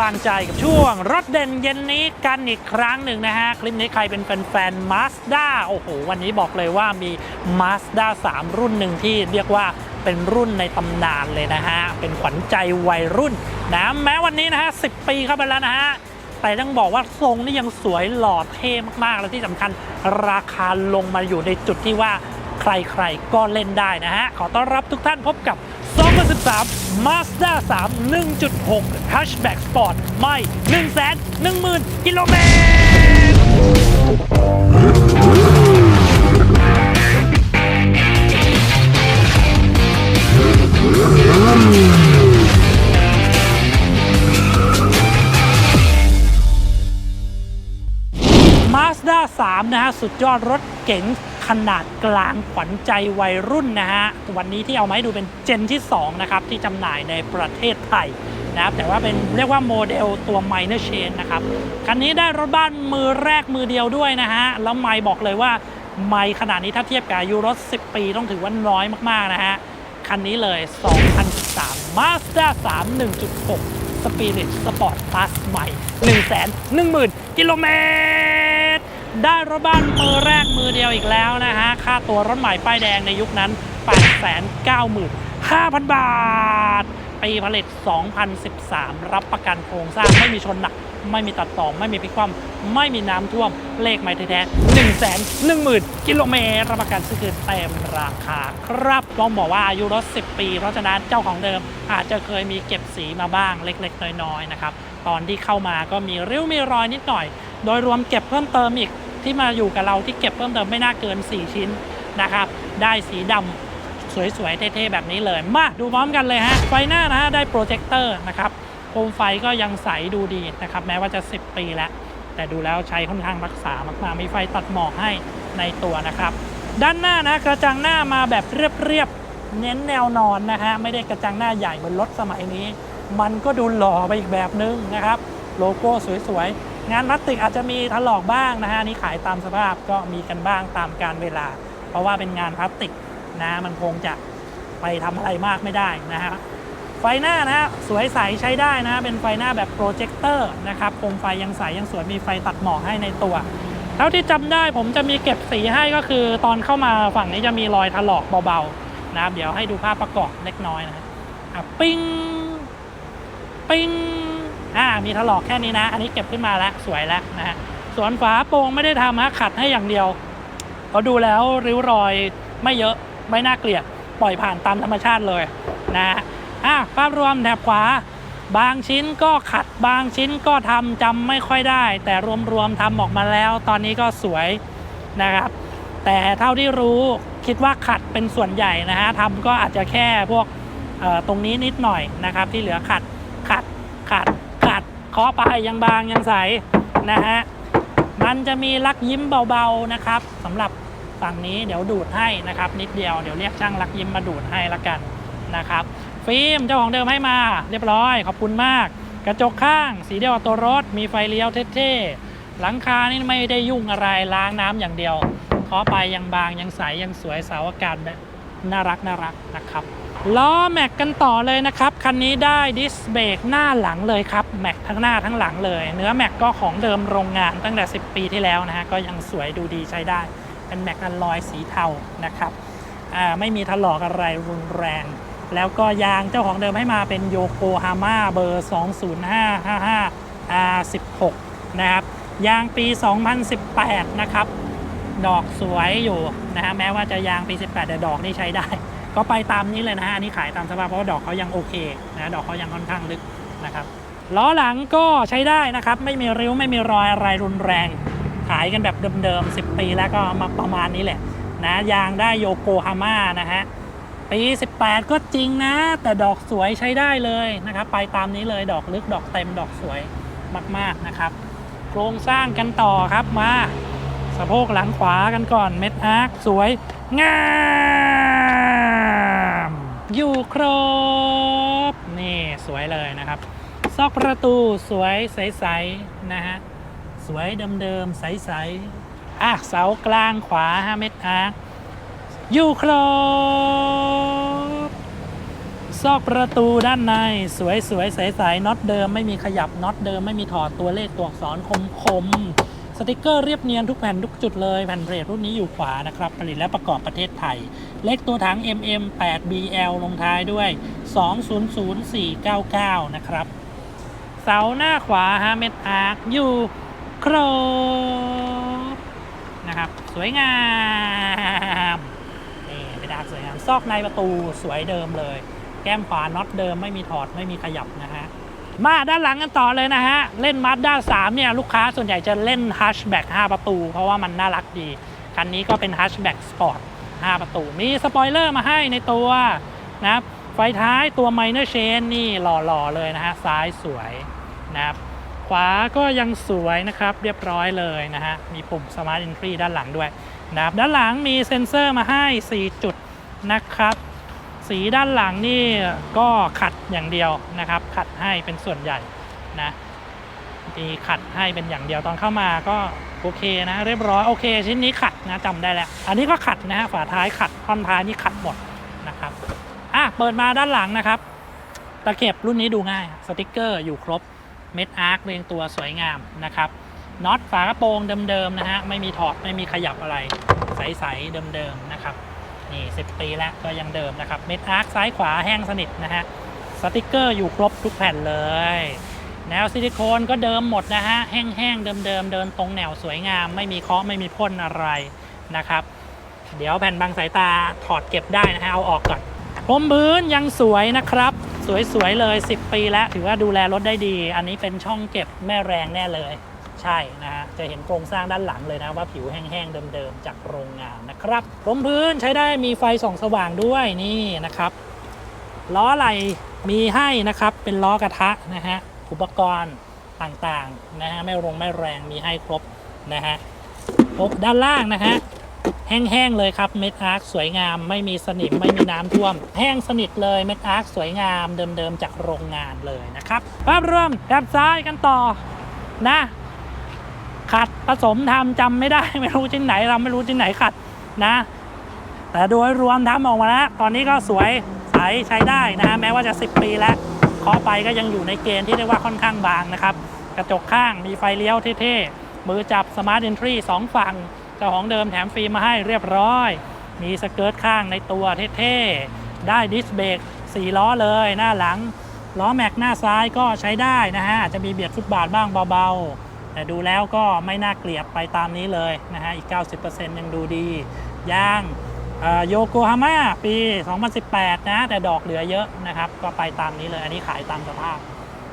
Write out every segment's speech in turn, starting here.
วางใจกับช่วง รถเด่นเย็นนี้กันอีกครั้งหนึ่งนะฮะ คลิปนี้ใครเป็นแฟนๆ Mazda โอ้โห วันนี้บอกเลยว่ามี Mazda 3 รุ่นหนึ่งที่เรียกว่าเป็นรุ่นในตำนานเลยนะฮะ เป็นขวัญใจวัยรุ่นนะแม้วันนี้นะฮะ 10 ปีเข้าไปแล้วนะฮะแต่ต้องบอกว่าทรงนี่ยังสวยหล่อเท่มากๆ และที่สำคัญราคาลงมาอยู่ในจุดที่ว่าใครๆก็เล่นได้นะฮะ ขอต้อนรับทุกท่านพบกับ 2013 Mazda 3 1.6 Hatchback Sport ไม่110,000 กิโลเมตรมาสด้า3นะฮะ สุดยอดรถเก๋ง ขนาดกลางขวัญใจวัยรุ่นนะฮะ วันนี้ที่เอามาให้ดูเป็นเจนที่ 2 นะครับ ที่จำหน่ายในประเทศไทยนะครับแต่ว่าเป็นเรียกว่าโมเดลตัว minor chain นะครับ คันนี้ได้รถบ้านมือแรกมือเดียวด้วยนะฮะ แล้วไม่บอกเลยว่าไม่ขนาดนี้ถ้าเทียบกับอายุรถ 10 ปีต้องถือว่าน้อยมากๆนะฮะ คันนี้เลย 2013 Mazda 3 1.6 Spirit Sport Plus ใหม่ 110,000 กิโลเมตร ได้รถบ้านมือแรกมือเดียวอีกแล้วนะฮะ ค่าตัวรถใหม่ป้ายแดงในยุคนั้น 895,000 บาท ปีผลิต 2013 รับประกันโครงสร้างไม่มีชนหนัก ไม่มีตัดต่อ ไม่มีพิกคว่ำไม่มีน้ำท่วม เลขไม่แท้ๆ1 1 0 0 0 กิโลเมตร รับประกันซื้อคืนเต็มราคาครับ ต้องบอกว่าอายุรถ 10 ปี เพราะฉะนั้นเจ้าของเดิมอาจจะเคยมีเก็บสีมาบ้างเล็ก ๆ น้อย ๆ นะครับ ตอนที่เข้ามาก็มีริ้วมีรอยนิดหน่อยโดยรวมเก็บเพิ่มเติมอีก ที่มาอยู่กับเราที่เก็บเพิ่มเติมไม่น่าเกิน 4 ชิ้นนะครับ ได้สีดำสวยๆ เท่ๆ แบบนี้เลย มาดูพร้อมกันเลยฮะ ไฟหน้านะฮะ ได้โปรเจคเตอร์นะครับโคมไฟก็ยังใสดูดีนะครับ แม้ว่าจะ 10 ปีแล้ว แต่ดูแล้วใช้ค่อนข้างรักษามากๆมีไฟตัดหมอกให้ในตัวนะครับ ด้านหน้านะกระจังหน้ามาแบบเรียบๆ เน้นแนวนอนนะฮะ ไม่ได้กระจังหน้าใหญ่เหมือนรถสมัยนี้ มันก็ดูหล่อไปอีกแบบนึงนะครับ โลโก้สวยๆ งานพลาสติกอาจจะมีถลอกบ้างนะฮะนี่ขายตามสภาพก็มีกันบ้างตามการเวลา เพราะว่าเป็นงานพลาสติกนะมันคงจะไปทำอะไรมากไม่ได้นะฮะไฟหน้านะฮะสวยใสใช้ได้นะเป็นไฟหน้าแบบโปรเจคเตอร์นะครับโคมไฟยังใสยังสวยมีไฟตัดหมอกให้ในตัวเท่าที่จำได้ผมจะมีเก็บสีให้ก็คือตอนเข้ามาฝั่งนี้จะมีรอยถลอกเบาๆนะครับเดี๋ยวให้ดูภาพประกอบเล็กน้อยนะฮะอะปิ้งปิ้ง อ่ามีถลอกแค่นี้นะ อันนี้เก็บขึ้นมาแล้วสวยแล้วนะฮะส่วนฝาโปร่งไม่ได้ทำฮะขัดให้อย่างเดียวพอดูแล้วริ้วรอยไม่เยอะไม่น่าเกลียดปล่อยผ่านตามธรรมชาติเลยนะฮะอะภาพรวมแถบขวาบางชิ้นก็ขัดบางชิ้นก็ทำจำไม่ค่อยได้ แต่รวมๆทำออกมาแล้ว ตอนนี้ก็สวยนะครับ แต่เท่าที่รู้คิดว่าขัดเป็นส่วนใหญ่นะฮะทำก็อาจจะแค่พวกตรงนี้นิดหน่อยนะครับ ที่เหลือขัดขัดขัด เคาะไปยังบางยังใสนะฮะมันจะมีลักยิ้มเบาๆนะครับสำหรับฝั่งนี้เดี๋ยวดูดให้นะครับ นิดเดียวเดี๋ยวเรียกช่างลักยิ้มมาดูดให้ละกันนะครับ ฟิล์มเจ้าของเดิมให้มา เรียบร้อย ขอบคุณมาก กระจกข้าง สีเดียวกับตัวรถ มีไฟเลี้ยวเท่ๆหลังคานี่ไม่ได้ยุ่งอะไรล้างน้ำอย่างเดียวเคาะไปยังบางยังใสยังสวยเสาอากาศแบบน่ารักน่ารักนะครับ ล้อแม็กกันต่อเลยนะครับ คันนี้ได้ดิสเบรกหน้าหลังเลยครับ แม็กทั้งหน้าทั้งหลังเลย เนื้อแม็กก็ของเดิมโรงงานตั้งแต่ 10 ปีที่แล้วนะฮะ ก็ยังสวยดูดีใช้ได้ เป็นแม็กอัลลอยสีเทานะครับ อ่า ไม่มีถลอกอะไรรุนแรง แล้วก็ยางเจ้าของเดิมให้มาเป็นโยโกฮาม่าเบอร์ 20555 R16 นะครับ ยางปี 2018 นะครับ ดอกสวยอยู่นะฮะ แม้ว่าจะยางปี 18 แต่ดอกนี่ใช้ได้ ก็ไปตามนี้เลยนะฮะอันนี้ขายตามสภาพเพราะว่าดอกเขายังโอเคนะดอกเขายังค่อนข้างลึกนะครับล้อหลังก็ใช้ได้นะครับ ไม่มีริ้วไม่มีรอยอะไรรุนแรง ขายกันแบบเดิมๆ 10 ปีแล้วก็มาประมาณนี้แหละนะยางได้โยโกฮาม่านะฮะปี 18 ก็จริงนะ แต่ดอกสวยใช้ได้เลยนะครับ ไปตามนี้เลยดอกลึกดอกเต็มดอกสวยมากๆนะครับ โครงสร้างกันต่อครับมา สะโพกหลังขวากันก่อนเม็ดอาร์คสวยงาม อยู่ครบ นี่สวยเลยนะครับ ซอกประตูสวยใสๆนะฮะ สวยเดิมๆใสๆอะเสากลางขวา 5 เม็ดอาร์คอยู่ครบ ซอกประตูด้านในสวยสวยใสๆน็อตเดิมไม่มีขยับน็อตเดิมไม่มีถอดตัวเลขตัวอักษรคมคมๆ สติกเกอร์เรียบเนียนทุกแผ่นทุกจุดเลยแผ่นเรทรุ่นนี้อยู่ขวานะครับผลิตและประกอบประเทศไทย เลขตัวถัง MM 8 BL ลงท้ายด้วย 200499 นะครับ เสาหน้าขวาฮะเม็ดอาร์คอยู่ครบนะครับ สวยงามนี่เป็นอาร์คสวยงามซอกในประตูสวยเดิมเลย แก้มขวาน็อตเดิมไม่มีถอดไม่มีขยับนะฮะ มาด้านหลังกันต่อเลยนะฮะ เล่นมาด้าน3เนี่ยลูกค้าส่วนใหญ่จะเล่นฮัชแบ็ก5ประตู เพราะว่ามันน่ารักดี คันนี้ก็เป็นฮัชแบ็กสปอร์ต5ประตู มีสปอยเลอร์มาให้ในตัวนะครับไฟท้ายตัวไมเนอร์เชนนี่หล่อๆเลยนะฮะ ซ้ายสวยนะครับขวาก็ยังสวยนะครับ เรียบร้อยเลยนะฮะ มีปุ่ม Smart Entry ด้านหลังด้วยนะครับด้านหลังมีเซ็นเซอร์มาให้ 4 จุดนะครับ สีด้านหลังนี่ก็ขัดอย่างเดียวนะครับ ขัดให้เป็นส่วนใหญ่นะมีขัดให้เป็นอย่างเดียวตอนเข้ามาก็โอเคนะ เรียบร้อยโอเค ชิ้นนี้ขัดนะจำได้แล้ว อันนี้ก็ขัดนะฮะฝาท้ายขัดท่อนท้ายนี่ขัดหมดนะครับอะเปิดมาด้านหลังนะครับ ตะเข็บรุ่นนี้ดูง่าย สติกเกอร์อยู่ครบเม็ดอาร์คเรียงตัวสวยงามนะครับน็อตฝากระโปรงเดิมๆนะฮะไม่มีถอดไม่มีขยับอะไรใสๆเดิมๆนะครับ นี่ 10 ปีแล้วก็ยังเดิมนะครับ เม็ดอาร์คซ้ายขวาแห้งสนิทนะฮะ สติกเกอร์อยู่ครบทุกแผ่นเลย แนวซิลิโคนก็เดิมหมดนะฮะ แห้งๆ เดิมๆเดินตรงแนวสวยงาม ไม่มีเคาะไม่มีพ่นอะไรนะครับ เดี๋ยวแผ่นบางสายตาถอดเก็บได้นะฮะ เอาออกก่อนพรมพื้นยังสวยนะครับ สวยๆเลย 10 ปีแล้ว ถือว่าดูแลรถได้ดี อันนี้เป็นช่องเก็บแม่แรงแน่เลย ใช่นะฮะจะเห็นโครงสร้างด้านหลังเลยนะว่าผิวแห้งๆเดิมๆจากโรงงานนะครับพรมพื้นใช้ได้มีไฟส่องสว่างด้วยนี่นะครับล้อไหลมีให้นะครับเป็นล้อกระทะนะฮะอุปกรณ์ต่างๆนะฮะไม่รงไม่แรงมีให้ครบนะฮะครบด้านล่างนะฮะแห้งๆเลยครับเม็ดอาร์คสวยงามไม่มีสนิมไม่มีน้ำท่วม แห้งสนิทเลยเม็ดอาร์คสวยงามเดิมๆจากโรงงานเลยนะครับภาพรวมแถบซ้ายกันต่อนะ ขัดผสมทำจำไม่ได้ไม่รู้ที่ไหนเราไม่รู้ที่ไหนขัดนะ แต่โดยรวมทำออกมาแล้ว ตอนนี้ก็สวยใสใช้ได้นะฮะแม้ว่าจะ 10 ปีแล้วเคาะไปก็ยังอยู่ในเกณฑ์ที่เรียกว่าค่อนข้างบางนะครับ กระจกข้างมีไฟเลี้ยวเท่ๆมือจับ Smart Entry 2ฝั่งเจ้าของเดิมแถมฟิล์มมาให้เรียบร้อย มีสเกิร์ตข้างในตัวเท่ๆได้ดิสเบรก4ล้อเลยหน้าหลังล้อแม็กหน้าซ้ายก็ใช้ได้นะฮะอาจจะมีเบียดฟุตบาทบ้างเบาๆ แต่ดูแล้วก็ไม่น่าเกลียดไปตามนี้เลยนะฮะอีก 90%ยังดูดียางโยโกฮาม่าปี 2018 นะ แต่ดอกเหลือเยอะนะครับ ก็ไปตามนี้เลย อันนี้ขายตามสภาพ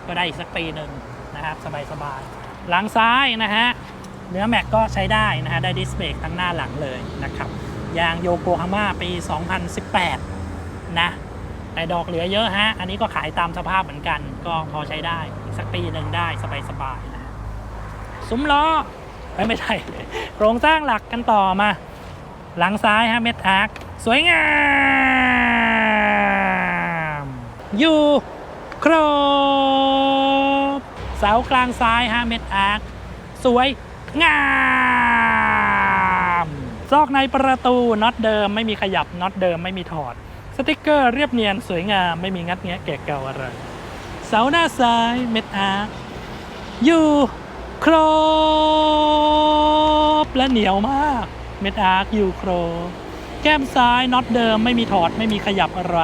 ก็ได้อีกสักปีหนึ่งนะครับ สบายๆ หลังซ้ายนะฮะ เนื้อแม็กก็ใช้ได้นะฮะ ได้ดิสเบรกทั้งหน้าหลังเลยนะครับ ยางโยโกฮาม่าปี 2018 นะ แต่ดอกเหลือเยอะฮะ อันนี้ก็ขายตามสภาพเหมือนกัน ก็พอใช้ได้ อีกสักปีหนึ่งได้สบายๆ ซุ้มล้อเอ้ยไม่ใช่โครงสร้างหลักกันต่อมา หลังซ้ายฮะเม็ดอาร์คสวยงาม อยู่ครบเสากลางซ้ายฮะเม็ดอาร์คสวยงามซอกในประตูน็อตเดิมไม่มีขยับน็อตเดิมไม่มีถอด สติกเกอร์เรียบเนียนสวยงามไม่มีงัดแงะแกะเก่าอะไร เสาหน้าซ้ายเม็ดอาร์คอยู่ ครบและเหนียวมาก เม็ดอาร์คอยู่คร แก้มซ้ายน็อตเดิมไม่มีถอดไม่มีขยับอะไร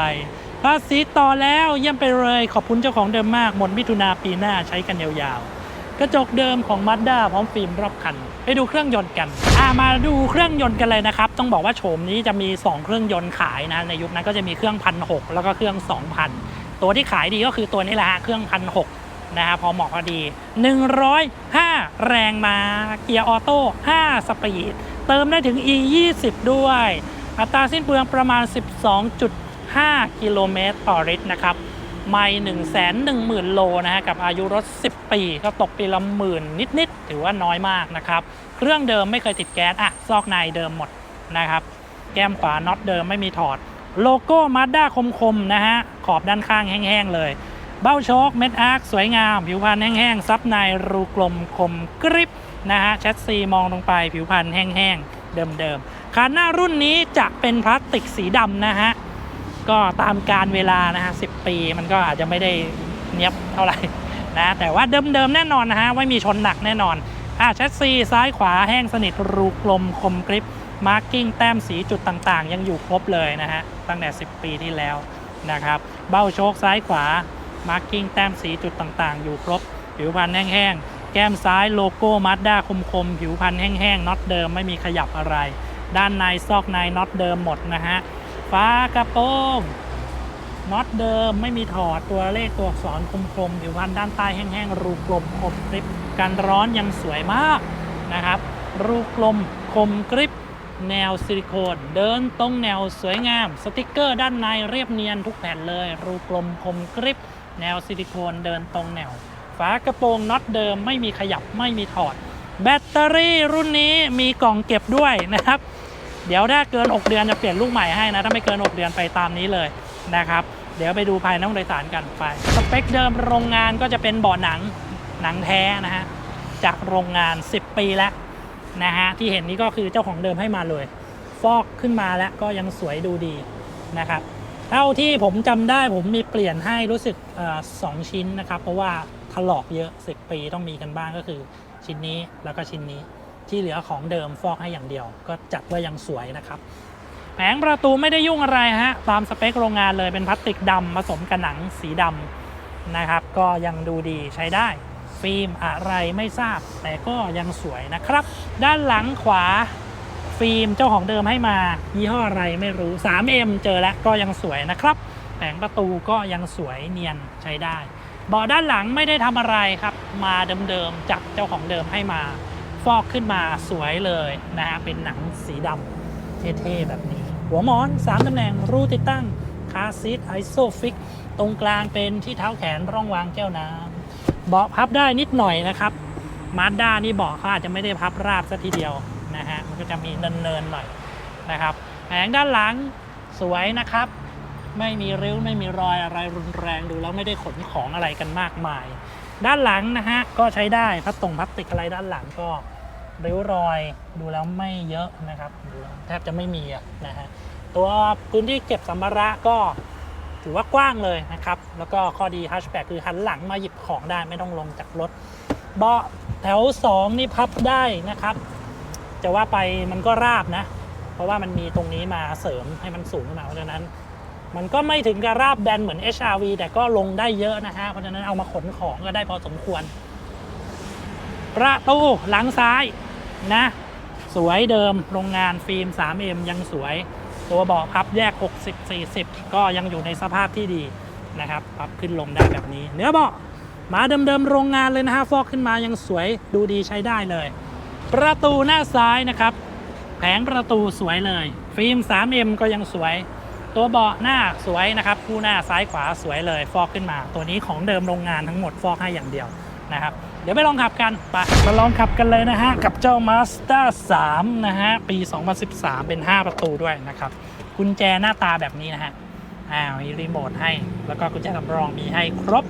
ภาษีต่อแล้วเยี่ยมไปเลยขอบคุณเจ้าของเดิมมากหมดมิถุนาปีหน้าใช้กันยาวๆ กระจกเดิมของ Mazda พร้อมฟิล์มรอบคัน ไปดูเครื่องยนต์กันอ่ามาดูเครื่องยนต์กันเลยนะครับ ต้องบอกว่าโฉมนี้จะมี 2 เครื่องยนต์ขายนะ ในยุคนั้นก็จะมีเครื่องพันหแล้วก็เครื่อง 2,000 ตัวที่ขายดีก็คือตัวนี้แหละฮะเครื่องพันห นะฮะพอเหมาะพอดี 105 แรงมาเกียร์ออโต้ 5 สปีด เติมได้ถึง e 2 0ด้วย อัตราสิ้นเปลืองประมาณ 12.5 กิโลเมตรต่อลิตรนะครับ ไม่1 1 0 0 0 0 โลนะฮะกับอายุรถ 10 ปี ก็ตกปีละหมื่นนิด ๆ ถือว่าน้อยมากนะครับ เครื่องเดิมไม่เคยติดแก๊ส อะ ซอกในเดิมหมดนะครับ แก้มขวาน็อตเดิมไม่มีถอด โลโก้มาด้าคม ๆ นะฮะ ขอบด้านข้างแห้ง ๆ เลย เบ้าโชคเม็ดอาร์คสวยงาม ผิวพรรณแห้งๆ ซับในรูกลมคมกริบนะฮะแชสซีมองลงไปผิวพรรณแห้งๆ เดิมๆ คันหน้ารุ่นนี้จะเป็นพลาสติกสีดำนะฮะ ก็ตามการเวลานะฮะสิปีมันก็อาจจะไม่ได้เนียบเท่าไหร่นะแต่ว่าเดิมๆ แน่นอนนะฮะไม่มีชนหนักแน่นอนอะแชสซีซ้ายขวาแห้งสนิทรูกลมคมกริปมาร์กิ้งแต้มสีจุดต่างๆ ยังอยู่ครบเลยนะฮะตั้งแต่ 10 ปีที่แล้วนะครับเบ้าโชคซ้ายขวา มาร์กิ้งแต้มสีจุดต่างๆ อยู่ครบ ผิวพันธุ์แห้งๆ แก้มซ้ายโลโก้มัดด้าคมๆ ผิวพันธุ์แห้งๆน็อตเดิมไม่มีขยับอะไร ด้านในซอกในน็อตเดิมหมดนะฮะฟ้ากระโปรงน็อตเดิมไม่มีถอดตัวเลขตัวอักษรคมๆผิวพันธุ์ด้านใต้แห้งๆ รูกลมคมกริบกันร้อนยังสวยมากนะครับ รูกลมคมกริบแนวซิลิโคนเดินตรงแนวสวยงาม สติกเกอร์ด้านในเรียบเนียนทุกแผ่นเลย รูกลมคมกริบ แนวซิลิโคนเดินตรงแนว ฝากระโปรงน็อตเดิมไม่มีขยับไม่มีถอด แบตเตอรี่รุ่นนี้มีกล่องเก็บด้วยนะครับ เดี๋ยวถ้าเกิน 6 เดือนจะเปลี่ยนลูกใหม่ให้นะ ถ้าไม่เกิน 6 เดือนไปตามนี้เลยนะครับ เดี๋ยวไปดูภายในห้องโดยสารกันไป สเปคเดิมโรงงานก็จะเป็นเบาะหนังหนังแท้นะฮะจากโรงงาน 10 ปีแล้วนะฮะที่เห็นนี้ก็คือเจ้าของเดิมให้มาเลย ฟอกขึ้นมาแล้วก็ยังสวยดูดีนะครับ เท่าที่ผมจำได้ผมมีเปลี่ยนให้รู้สึกสองชิ้นนะครับ เพราะว่าถลอกเยอะ 10 ปีต้องมีกันบ้างก็คือชิ้นนี้แล้วก็ชิ้นนี้ที่เหลือของเดิมฟอกให้อย่างเดียว ก็จัดว่ายังสวยนะครับ แผงประตูไม่ได้ยุ่งอะไรฮะตามสเปคโรงงานเลยเป็นพลาสติกดำผสมกับหนังสีดำนะครับ ก็ยังดูดีใช้ได้ฟิล์มอะไรไม่ทราบ แต่ก็ยังสวยนะครับ ด้านหลังขวา ฟิล์มเจ้าของเดิมให้มา ยี่ห้ออะไรไม่รู้ 3M เจอแล้วก็ยังสวยนะครับแผงประตูก็ยังสวยเนียนใช้ได้ เบาะด้านหลังไม่ได้ทำอะไรครับ มาเดิมๆจากเจ้าของเดิมให้มา ฟอกขึ้นมาสวยเลยนะฮะเป็นหนังสีดำเท่ๆแบบนี้ หัวหมอน 3ตำแหน่งรูติดตั้งคาซีทไอโซฟิกตรงกลางเป็นที่เท้าแขนร่องวางแก้วน้ำเบาะพับได้นิดหน่อยนะครับมาด้านี่เบาะเขาอาจจะไม่ได้พับราบซะทีเดียว นะฮะมันก็จะมีเนินๆหน่อยนะครับแผงด้านหลังสวยนะครับ ไม่มีริ้วไม่มีรอยอะไรรุนแรงดูแล้วไม่ได้ขนของอะไรกันมากมาย ด้านหลังนะฮะก็ใช้ได้พลาสตรงพลาสติกอะไรด้านหลังก็ริ้วรอยดูแล้วไม่เยอะนะครับดูแล้วแทบจะไม่มีนะฮะตัวพื้นที่เก็บสัมภาระก็ถือว่ากว้างเลยนะครับ แล้วก็ข้อดีฮัชแบ็กคือหันหลังมาหยิบของได้ไม่ต้องลงจากรถ เบาะแถว 2 นี่พับได้นะครับ จะว่าไปมันก็ราบนะ เพราะว่ามันมีตรงนี้มาเสริมให้มันสูงขึ้นมาเพราะฉะนั้น มันก็ไม่ถึงกับราบแบนเหมือน HRV แต่ก็ลงได้เยอะนะฮะเพราะฉะนั้นเอามาขนของก็ได้พอสมควร ประตูหลังซ้ายนะ สวยเดิมโรงงานฟิล์ม 3M ยังสวย ตัวเบาะพับแยก 60 40 ก็ยังอยู่ในสภาพที่ดีนะครับพับขึ้นลงได้แบบนี้ เนื้อเบาะมาเดิมๆโรงงานเลยนะฮะฟอกขึ้นมายังสวยดูดีใช้ได้เลย ประตูหน้าซ้ายนะครับ แผงประตูสวยเลย ฟิล์ม 3M ก็ยังสวย ตัวเบาะหน้าสวยนะครับ คู่หน้าซ้ายขวาสวยเลยฟอกขึ้นมา ตัวนี้ของเดิมโรงงานทั้งหมดฟอกให้อย่างเดียวนะครับเดี๋ยวไปลองขับกันไปมาลองขับกันเลยนะฮะ กับเจ้า Mazda 3 นะฮะ ปี 2013 เป็น 5 ประตูด้วยนะครับ กุญแจหน้าตาแบบนี้นะฮะอ่าวมีรีโมทให้ แล้วก็กุญแจสำรองมีให้ครบ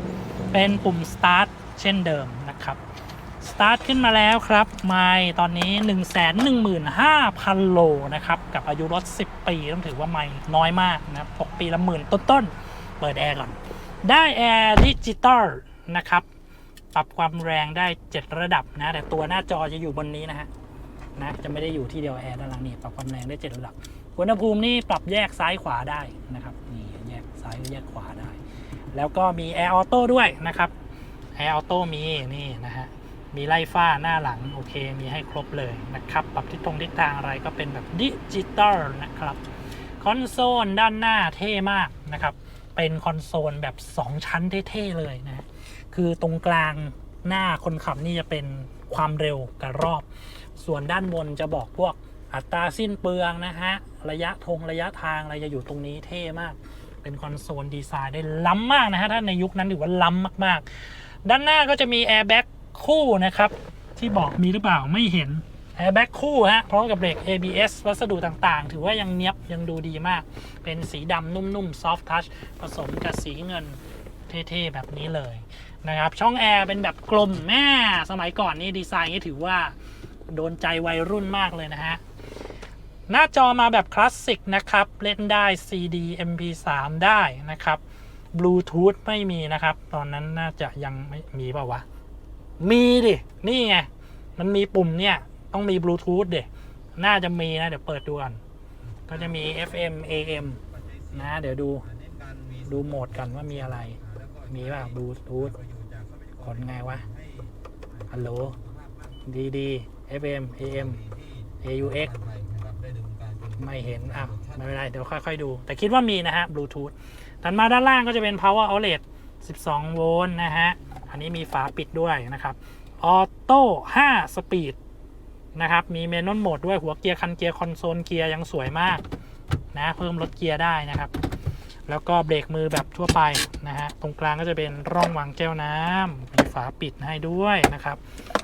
เป็นปุ่ม start เช่นเดิมนะครับ ตาร์ทขึ้นมาแล้วครับ ไมล์ตอนนี้ 1 1 5 0 0 0 โลนะครับ กับอายุรถ 10 ปีต้องถือว่าไม่น้อยมากนะครับตกปีละหมื่นต้นๆ เปิดแอร์ก่อน ได้แอร์ดิจิตอลนะครับ ปรับความแรงได้ 7 ระดับนะ แต่ตัวหน้าจอจะอยู่บนนี้นะฮะนะจะไม่ได้อยู่ที่เดียวแอร์ด้านหลังนี่ปรับความแรงได้ 7 ระดับอุณหภูมินี่ปรับแยกซ้ายขวาได้นะครับนี่แยกซ้ายแยกขวาได้ แล้วก็มีแอร์ออโต้ด้วยนะครับแอร์ออโต้มีนี่นะฮะ มีไล่ฟ้าหน้าหลังโอเค มีให้ครบเลยนะครับ ปรับทิศตรงทิศทางอะไรก็เป็นแบบดิจิตอลนะครับ คอนโซลด้านหน้าเท่มากนะครับ เป็นคอนโซลแบบ 2 ชั้นเท่ๆเลยนะ คือตรงกลางหน้าคนขับนี่จะเป็นความเร็วกับรอบ ส่วนด้านบนจะบอกพวกอัตราสิ้นเปลืองนะฮะ ระยะทงระยะทางอะไรจะอยู่ตรงนี้เท่มาก เป็นคอนโซลดีไซน์ได้ล้ำมากนะฮะ ถ้าในยุคนั้นถือว่าล้ำมากๆ ด้านหน้าก็จะมีแอร์แบ็ก คู่นะครับ ที่บอกมีหรือเปล่าไม่เห็นแอร์แบ็กคู่ฮะพร้อมกับเบรก ABS วัสดุต่างๆ ถือว่ายังเนียบยังดูดีมาก เป็นสีดำนุ่มๆ soft touch ผสมกับสีเงินเท่ๆ แบบนี้เลยนะครับ ช่องแอร์เป็นแบบกลมแม่สมัยก่อนนี่ดีไซน์นี้ถือว่าโดนใจวัยรุ่นมากเลยนะฮะ หน้าจอมาแบบคลาสสิกนะครับ เล่นได้ CD MP3 ได้นะครับบลูทูธไม่มีนะครับ ตอนนั้นน่าจะยังไม่มีเปล่าวะ มีดิ นี่ไง มันมีปุ่มเนี่ย ต้องมีบลูทูธเด็น่าจะมีนะ เดี๋ยวเปิดดูก่อน ก็จะมี FM AM นะ เดี๋ยวดู ดูโหมดกันว่ามีอะไร มีป่ะบลูทูธกดไงวะ ฮัลโหล ดีดี FM AM AUX ไม่เห็นอะไม่เป็นไร เดี๋ยวค่อยๆดู แต่คิดว่ามีนะฮะบลูทูธถัดมาด้านล่างก็จะเป็น power outlet 12 โวลต์นะฮะ อันนี้มีฝาปิดด้วยนะครับออโต้5สปีดนะครับมีเมนน l โหมดด้วยหัวเกียร์คันเกียร์คอนโซลเกียร์ยังสวยมากนะเพิ่มลดเกียร์ได้นะครับ แล้วก็เบรกมือแบบทั่วไปนะฮะตรงกลางก็จะเป็นร่องวางแก้วน้ำมีฝาปิดให้ด้วยนะครับ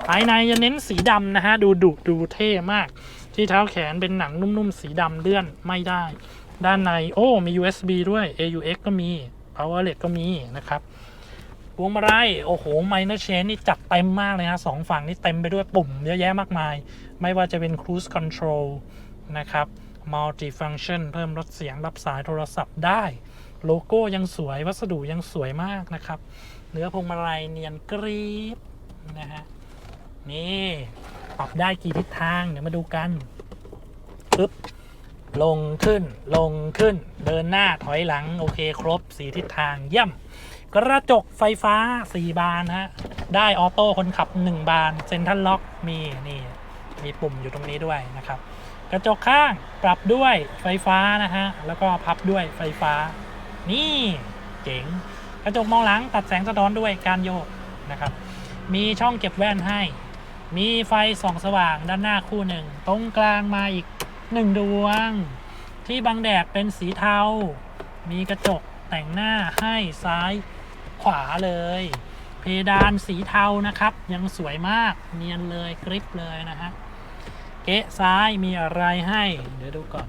ภายในจะเน้นสีดำนะฮะดูดุดูเท่มาก ที่เท้าแขนเป็นหนังนุ่มๆ สีดำเลื่อนไม่ได้ ด้านในโอ้มี USB ด้วย AUX ก็มี Power LED ก็มีนะครับ พวงมาลัยโอ้โห Minor Change นี่จัดเต็มมากเลยนะสองฝั่งนี่เต็มไปด้วยปุ่มเยอะแยะมากมาย ไม่ว่าจะเป็น Cruise Control นะครับ Multi Function เพิ่มลดเสียงรับสายโทรศัพท์ได้ โลโก้ยังสวย วัสดุยังสวยมากนะครับ เนื้อพวงมาลัยเนียนกรีบนะฮะ นี่ปรับได้กี่ทิศทาง เดี๋ยวมาดูกันปึ๊บลงขึ้นลงขึ้น เดินหน้าถอยหลัง โอเคครบสีทิศทางเยี่ยม กระจกไฟฟ้า 4 บานฮะ ได้ออโต้คนขับ 1 บานเซ็นทรัลล็อกมีนี่มีปุ่มอยู่ตรงนี้ด้วยนะครับ กระจกข้างปรับด้วยไฟฟ้านะฮะ แล้วก็พับด้วยไฟฟ้า นี่เจ๋ง กระจกมองหลังตัดแสงสะท้อนด้วยการโยกนะครับ มีช่องเก็บแว่นให้ มีไฟส่องสว่างด้านหน้าคู่หนึ่ง ตรงกลางมาอีกหนึ่งดวง ที่บังแดดเป็นสีเทา มีกระจกแต่งหน้าให้ซ้าย ขวาเลย เพดานสีเทานะครับ ยังสวยมากเนียนเลยกริปเลยนะฮะเกะซ้ายมีอะไรให้ เดี๋ยวดูก่อน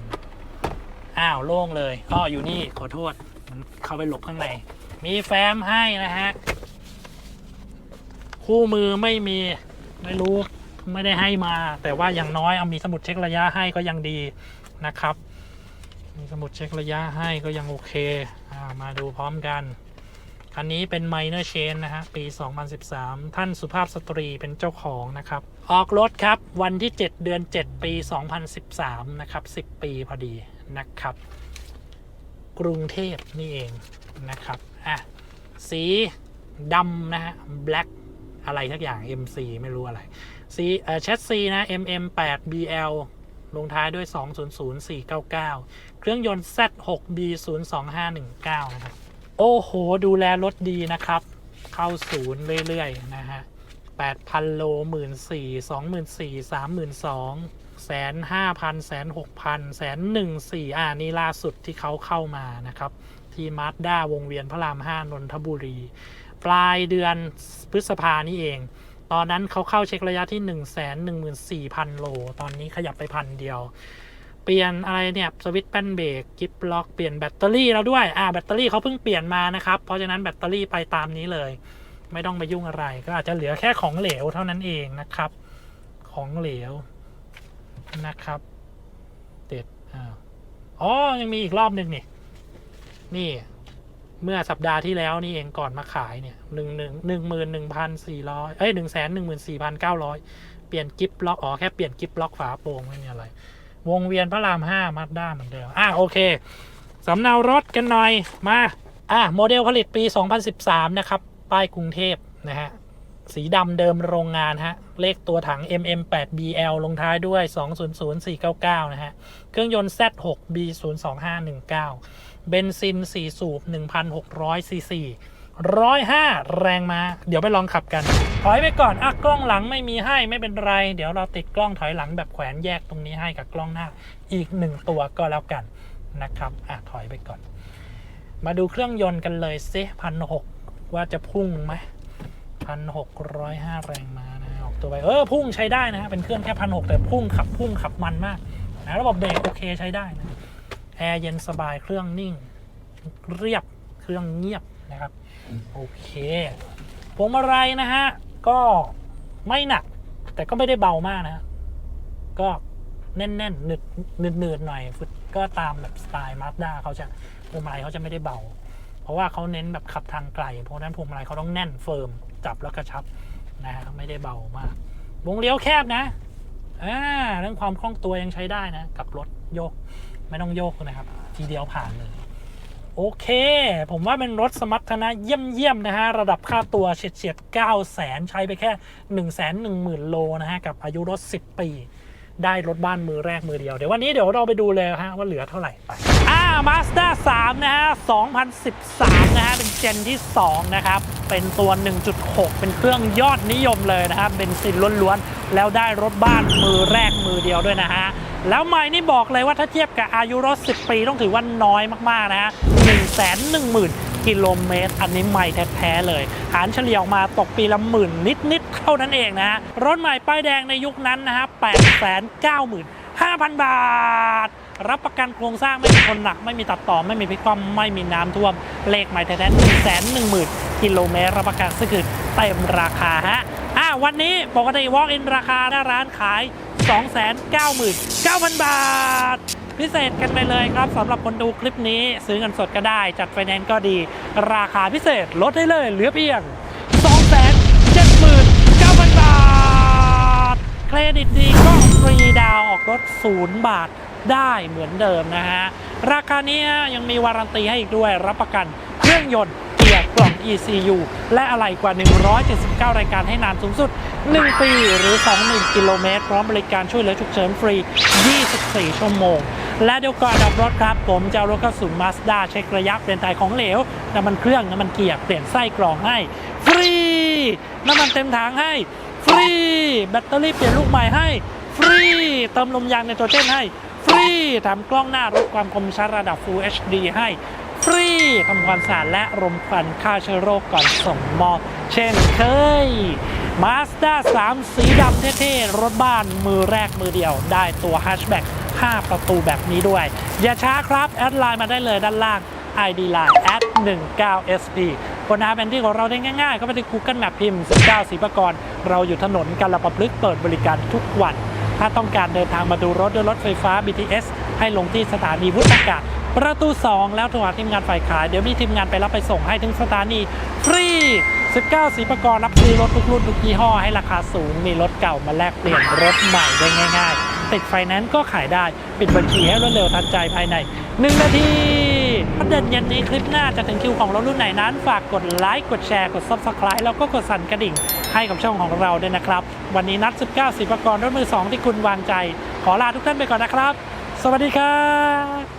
อ้าวโล่งเลยอ้ออยู่นี่ขอโทษ มันเข้าไปหลบข้างใน มีแฟ้มให้นะฮะ คู่มือไม่มีไม่รู้ไม่ได้ให้มา แต่ว่าอย่างน้อยเอามีสมุดเช็คระยะให้ก็ยังดีนะครับ มีสมุดเช็คระยะให้ก็ยังโอเคอมาดูพร้อมกัน คันนี้เป็น Minor Chain นะฮะ ปี 2013 ท่านสุภาพสตรีเป็นเจ้าของนะครับ ออกรถครับวันที่ 7 เดือน 7 ปี 2013 นะครับ 10 ปีพอดีนะครับ กรุงเทพนี่เองนะครับ อะ สีดำนะฮะ black อะไรทักอย่าง MC ไม่รู้อะไรสีเอ่อแชสซีนะ MM8 BL ลงท้ายด้วย 200499 เครื่องยนต์ Z6B02519 นะครับ โอ้โห ดูแลรถดีนะครับ เข้าศูนย์เรื่อยๆ นะฮะ8,000โล14,000 24,000 32,000แสนห้าพันแสนหกพันแสนหนึ่งสี่อ่านี่ล่าสุดที่เขาเข้ามานะครับ ที่มาร์ด้าวงเวียนพระรามห้านนทบุรี ปลายเดือนพฤษภานี่เอง ตอนนั้นเขาเข้าเช็คระยะที่ 1 1 4 0 0 0 โล ตอนนี้ขยับไปพันเดียว ปลี่ยนอะไรเนี่ยสวิตช์แป้นเบรกกิฟล็อกเปลี่ยนแบตเตอรี่แล้วด้วยอ่าแบตเตอรี่เขาเพิ่งเปลี่ยนมานะครับ เพราะฉะนั้นแบตเตอรี่ไปตามนี้เลย ไม่ต้องไปยุ่งอะไร ก็อาจจะเหลือแค่ของเหลวเท่านั้นเองนะครับ ของเหลวนะครับเด็ดอ๋อยังมีอีกรอบหนึ่งนี่นี่เมื่อสัปดาห์ที่แล้วนี่เองก่อนมาขายเนี่ยหนึ่งหนึ่งหนึ่งหมื่นหนึ่งพันสี่ร้อยเอ้ยหนึ่งแสนหนึ่งหมื่นสี่พันเก้าร้อยเปลี่ยนกิฟล็อกอ๋อแค่เปลี่ยนกิฟล็อกฝาโปร่งไม่มีอะไร วงเวียนพระรามห้ามาด้าเหมือนเดิมอะโอเคสำเนารถกันหน่อยมาอะโมเดลผลิตปี 2013 นะครับ ป้ายกรุงเทพนะฮะสีดำเดิมโรงงานฮะ เลขตัวถัง MM8BL ลงท้ายด้วย 200499 นะฮะ เครื่องยนต์ Z6B02519 เบนซิน 4 สูบ 1,600ซีซี 105 แรงมาเดี๋ยวไปลองขับกัน ถอยไปก่อนอะกล้องหลังไม่มีให้ไม่เป็นไร เดี๋ยวเราติดกล้องถอยหลังแบบแขวนแยกตรงนี้ให้กับกล้องหน้าอีกหนึ่งตัวก็แล้วกันนะครับอะถอยไปก่อน มาดูเครื่องยนต์กันเลยซิพันหกว่าจะพุ่งไหมพันหกร้อยห้าแรงมานะออกตัวไปเออพุ่งใช้ได้นะฮะเป็นเครื่องแค่พันหกแต่พุ่งขับพุ่งขับมันมากนะระบบเบรกโอเคใช้ได้นะแอร์เย็นสบายเครื่องนิ่ง เรียบเครื่องเงียบ นะครับ โอเคพวงมาลัยนะฮะ ก็ไม่หนัก แต่ก็ไม่ได้เบามากนะ ก็แน่นๆหนึดหนืดหนืดหน่อยก็ตามแบบสไตล์มาสด้าเขาจะพวงมาลัยเขาจะไม่ได้เบา เพราะว่าเขาเน้นแบบขับทางไกล เพราะฉะนั้นพวงมาลัยเขาต้องแน่นเฟิร์มจับแล้วกระชับนะฮะไม่ได้เบามากวงเลี้ยวแคบนะอ่าเรื่องความคล่องตัวยังใช้ได้นะ กับรถโยก ไม่ต้องโยกนะครับ ทีเดียวผ่านเลย โอเค ผมว่าเป็นรถสมรรถนะเยี่ยมๆนะฮะ ระดับค่าตัวเฉียดเฉียดๆ9แสนใช้ไปแค่ 1 1 0 0 0 0 โลนะฮะ กับอายุรถ 10 ปี ได้รถบ้านมือแรกมือเดียว เดี๋ยววันนี้เดี๋ยวเราไปดูเลยฮะ ว่าเหลือเท่าไหร่ไปอ่ามาสด้า3นะฮะ 2013 นะฮะ เป็นเจนที่ 2 นะครับ เป็นตัว 1.6 เป็นเครื่องยอดนิยมเลยนะครับเบนซินล้วนๆแล้วได้รถบ้านมือแรกมือเดียวด้วยนะฮะ แล้วไม่นี่บอกเลยว่าถ้าเทียบกับอายุรถ 10 ปีต้องถือว่าน้อยมาก ๆ นะฮะ110,000 กิโลเมตร อันนี้ใหม่แท้ ๆ เลย หารเฉลี่ยออกมาตกปีละหมื่นนิด ๆ เท่านั้นเองนะฮะ รถใหม่ป้ายแดงในยุคนั้นนะฮะ895,000 บาท รับประกันโครงสร้างไม่มีคนหนัก ไม่มีตัดต่อ ไม่มีพลิกคว่ำไม่มีน้ำท่วม เลขใหม่แท้ๆ1 1 0 0 0 0กิโลเมตร รับประกันซึ่งคือเต็มราคาฮะอ่าวันนี้ปกติ walk in ราคาหน้าร้านขาย 299,000 บาท พิเศษกันไปเลยครับสำหรับคนดูคลิปนี้ ซื้อเงินสดก็ได้ จัดไฟแนนซ์ก็ดี ราคาพิเศษลดให้เลยเหลือเพียง 279,000 บาท เครดิตดีก็ฟรีดาวออกรถ 0 บาทได้เหมือนเดิมนะฮะ ราคานี้ยังมีวารันตีให้อีกด้วยรับประกันเครื่องยนต์ กียร์กล่อง ECU และอะไหล่กว่า 179 รายการให้นานสูงสุด 1 ปีหรือ 20,000 กิโลเมตร พร้อมบริการช่วยเหลือฉุกเฉินฟรี 24 ชั่วโมง และเดี๋ยวก่อนดับรถครับ ผมจะรถเข้าศูนมาสด้าเช็คระยะเปลี่ยนถ่ายของเหลวน้ำมันเครื่องน้ำมันเกียร์เปลี่ยนไส้กรองให้ ฟรี น้ำมันเต็มถังให้ ฟรี แบตเตอรี่เปลี่ยนลูกใหม่ให้ ฟรี เติมลมยางในตัวเจนให้ฟรีทำกล้องหน้ารถความคมชัดระดับ Full HD ให้ ฟรีทำความสะอาดและรมควันฆ่าเชื้อโรคก่อนส่งมอบเช่นเคย Mazda 3สีดำเท่ๆ รถบ้านมือแรกมือเดียว ได้ตัว Hatchback 5ประตูแบบนี้ด้วย อย่าช้าครับ แอดไลน์มาได้เลยด้านล่าง ID Line at 19 SP คนหาแผนที่ของเราได้ง่ายๆ ก็ไปที่ Google Map พิมพ์ 19สีประกรณ์เราอยู่ถนนกันละประพฤกเปิดบริการทุกวัน ถ้าต้องการเดินทางมาดูรถด้วยรถไฟฟ้า BTS ให้ลงที่สถานีวุฒากาศ ประตู 2 แล้วโทรหาทีมงานฝ่ายขาย เดี๋ยวมีทีมงานไปรับไปส่งให้ถึงสถานีฟรี 19 สีประกรณ์รับซื้อรถทุกรุ่นทุกยี่ห้อให้ราคาสูง มีรถเก่ามาแลกเปลี่ยนรถใหม่ได้ง่าย ๆ ติดไฟแนนซ์ก็ขายได้ ปิดบัญชีให้รวดเร็วทันใจภายใน 1 นาทีประเด็นเย็นนี้คลิปหน้าจะถึงคิวของรถรุ่นไหนนั้น ฝากกดไลค์กดแชร์กด Subscribe แล้วก็กดสั่นกระดิ่งให้กับช่องของเราด้วยนะครับ วันนี้นัด 19สีประกรณ์รถมือ 2 ที่คุณวางใจ ขอลาทุกท่านไปก่อนนะครับ สวัสดีครับ